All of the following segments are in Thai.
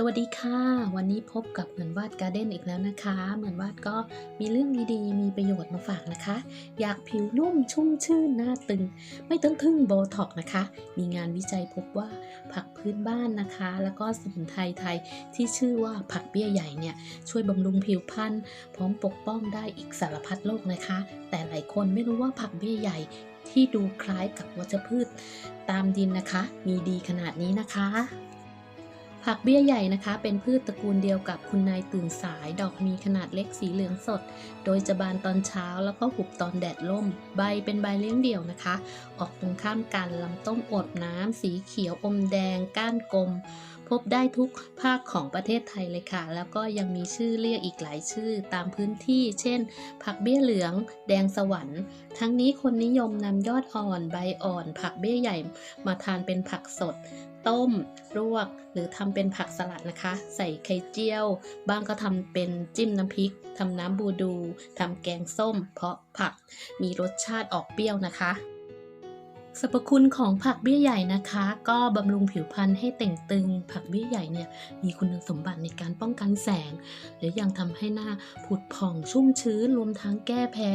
สวัสดีค่ะ วันนี้พบกับเหมือนวาดการ์เด้นอีกแล้วนะคะ เหมือนวาดก็มีเรื่องดีๆ มีประโยชน์มาฝากนะคะ อยากผิวนุ่มชุ่มชื่นหน้าตึง ไม่ต้องพึ่งโบท็อกนะคะ มีงานวิจัยพบว่าผักพื้นบ้านนะคะ แล้วก็สมุนไพรไทยที่ชื่อว่าผักเบี้ยใหญ่เนี่ยช่วยบำรุงผิวพรรณพร้อมปกป้องได้อีกสารพัดโรคนะคะ แต่หลายคนไม่รู้ว่าผักเบี้ยใหญ่ที่ดูคล้ายกับวัชพืช ตามดินนะคะ มีดีขนาดนี้นะคะ ผักเบี้ยใหญ่นะคะ เป็นพืชตระกูลเดียวกับคุณนายตื่นสาย ดอกมีขนาดเล็กสีเหลืองสด โดยจะบานตอนเช้าแล้วก็หุบตอนแดดล่ม ใบเป็นใบเลี้ยงเดี่ยวนะคะ ออกตรงข้ามกันลำต้นอดน้ำสีเขียวอมแดง ก้านกลม พบได้ทุกภาคของประเทศไทยเลยค่ะ แล้วก็ยังมีชื่อเรียกอีกหลายชื่อตามพื้นที่ เช่น ผักเบี้ยเหลือง แดงสวรรค์ ทั้งนี้คนนิยมนำยอดอ่อนใบอ่อน ผักเบี้ยใหญ่มาทานเป็นผักสด ต้มลวก หรือทำเป็นผักสลัดนะคะ ใส่ไข่เจียว บ้างก็ทำเป็นจิ้มน้ำพริกทำน้ำบูดูทำแกงส้ม เพราะผักมีรสชาติออกเปรี้ยวนะคะสรรพคุณของผักเบี้ยใหญ่นะคะ ก็บำรุงผิวพรรณให้เต่งตึง ผักเบี้ยใหญ่เนี่ยมีคุณสมบัติในการป้องกันแสงหรือยังทำให้หน้าผุดผ่องชุ่มชื้นรวมทั้งแก้แพ้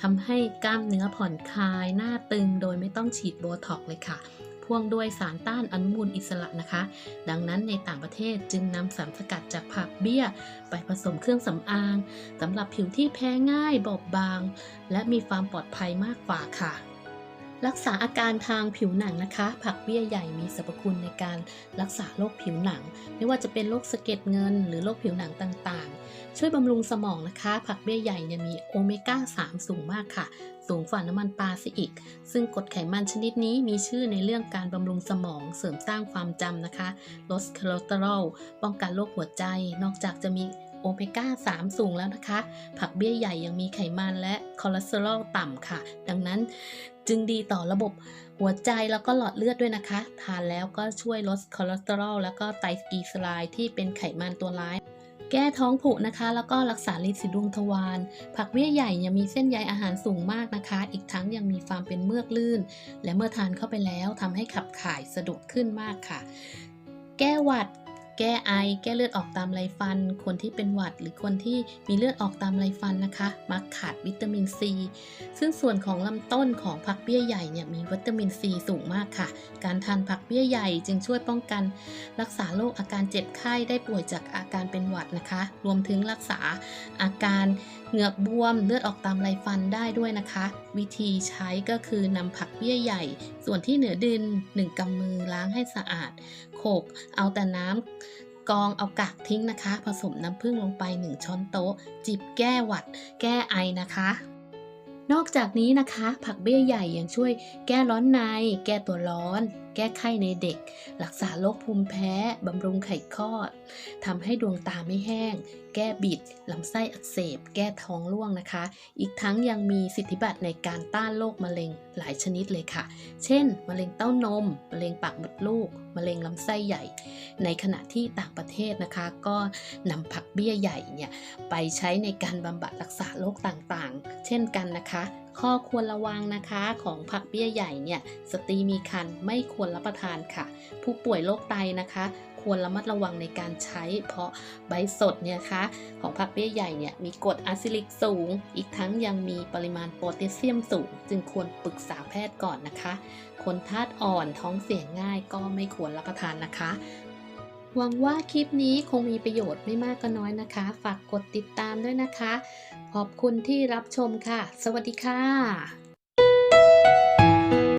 ทำให้กล้ามเนื้อผ่อนคลาย หน้าตึงโดยไม่ต้องฉีดโบท็อกเลยค่ะ พ่วงด้วยสารต้านอนุมูลอิสระนะคะ ดังนั้นในต่างประเทศจึงนำสารสกัดจากผักเบี้ย ไปผสมเครื่องสำอางสำหรับผิวที่แพ้ง่ายบอบบาง และมีความปลอดภัยมากกว่าค่ะ รักษาอาการทางผิวหนังนะคะ ผักเบี้ยใหญ่มีสรรพคุณในการรักษาโรคผิวหนัง ไม่ว่าจะเป็นโรคสะเก็ดเงิน หรือโรคผิวหนังต่างๆ ช่วยบำรุงสมองนะคะ ผักเบี้ยใหญ่เนี่ยมีโอเมก้า 3 สูงมากค่ะ สูงกว่าน้ำมันปลาซะอีก ซึ่งกรดไขมันชนิดนี้มีชื่อในเรื่องการบำรุงสมอง เสริมสร้างความจำนะคะ ลดคอเลสเตอรอล ป้องกันโรคหัวใจ นอกจากจะมีโอเมก้า 3 สูงแล้วนะคะ ผักเบี้ยใหญ่ยังมีไขมันและคอเลสเตอรอลต่ำค่ะ ดังนั้น จึงดีต่อระบบหัวใจแล้วก็หลอดเลือดด้วยนะคะ ทานแล้วก็ช่วยลดคอเลสเตอรอลแล้วก็ไตรกลีเซอไรด์ที่เป็นไขมันตัวร้าย แก้ท้องผูกนะคะ แล้วก็รักษาลินสีดวงทวารผักเบี้ยใหญ่ยังมีเส้นใยอาหารสูงมากนะคะ อีกทั้งยังมีความเป็นเมือกลื่น และเมื่อทานเข้าไปแล้วทำให้ขับถ่ายสะดวกขึ้นมากค่ะ แก้หวัด แก้ไอ แก้เลือดออกตามไรฟัน คนที่เป็นหวัด หรือคนที่มีเลือดออกตามไรฟันนะคะ มักขาดวิตามินซี ซึ่งส่วนของลำต้นของผักเบี้ยใหญ่เนี่ยมีวิตามินซีสูงมากค่ะ การทานผักเบี้ยใหญ่จึงช่วยป้องกัน รักษาโรคอาการเจ็บไข้ได้ป่วยจากอาการเป็นหวัดนะคะ รวมถึงรักษาอาการ เหงือกบวมเลือดออกตามไรฟันได้ด้วยนะคะ วิธีใช้ก็คือนำผักเบี้ยใหญ่ ส่วนที่เหนือดิน1กำมือล้างให้สะอาดโขกเอาแต่น้ำกองเอากากทิ้งนะคะ ผสมน้ำผึ้งลงไป 1 ช้อนโต๊ะ จิบแก้หวัด แก้ไอนะคะ นอกจากนี้นะคะ ผักเบี้ยใหญ่ยังช่วยแก้ร้อนใน แก้ตัวร้อน แก้ไข้ในเด็ก รักษาโรคภูมิแพ้ บำรุงไขข้อทำให้ดวงตาไม่แห้ง แก้บิดลำไส้อักเสบ แก้ท้องร่วงนะคะ อีกทั้งยังมีสิทธิบัตรในการต้านโรคมะเร็งหลายชนิดเลยค่ะ เช่น มะเร็งเต้านม มะเร็งปากมดลูก มะเร็งลำไส้ใหญ่ ในขณะที่ต่างประเทศนะคะ ก็นำผักเบี้ยใหญ่เนี่ยไปใช้ในการบำบัดรักษาโรคต่างๆ เช่นกันนะคะ ข้อควรระวังนะคะของผักเบี้ยใหญ่เนี่ยสตรีมีครรภ์ไม่ควรรับประทานค่ะ ผู้ป่วยโรคไตนะคะ ควรระมัดระวังในการใช้ เพราะใบสดเนี่ยคะของผักเบี้ยใหญ่เนี่ยมีกรดอะซิลิกสูง อีกทั้งยังมีปริมาณโพแทสเซียมสูง จึงควรปรึกษาแพทย์ก่อนนะคะ คนธาตุอ่อนท้องเสียง่ายก็ไม่ควรรับประทานนะคะ หวังว่าคลิปนี้คงมีประโยชน์ไม่มากก็น้อยนะคะ ฝากกดติดตามด้วยนะคะ ขอบคุณที่รับชมค่ะ สวัสดีค่ะ